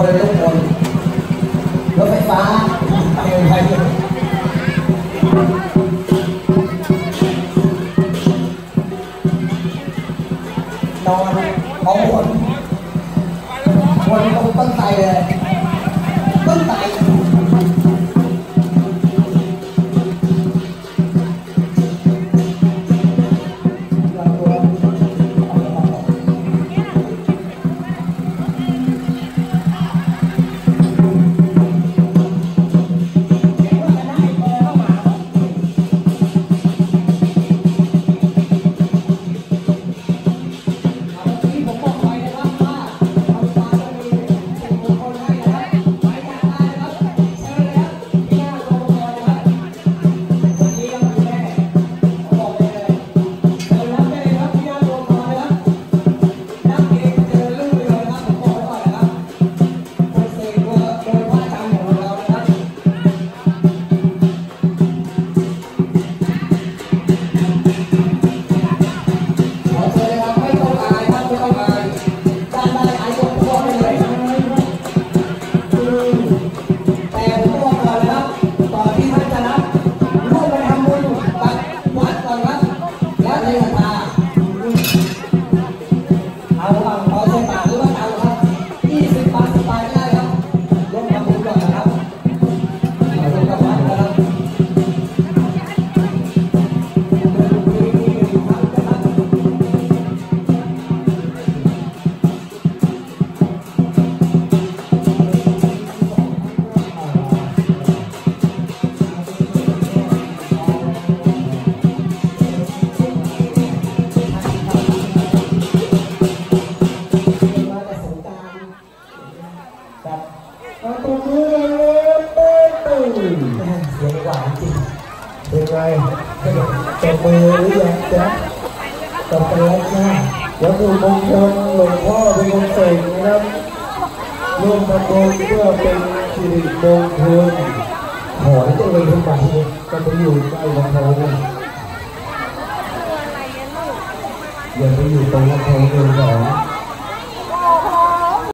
คนทุกคนรถไฟฟ้าเร็วไทยนอนเขาหมดคนเขาตั้งใจเลย Thank you. ครับเอาตรงนี้เลยเต้นเต้นเสียงหวานจริงเป็นไงตบมือหรือยังจ๊ะตบไปแล้วจ้าวัตถุมงคลหลวงพ่อเป็นคนเสกนะครับร่วมทำบุญเพื่อเป็นสิริมงคลขอให้ตัวเองทุกวันก็ไปอยู่ใกล้ลำโพงอย่าไปอยู่ตรงลำโพงเดินสอง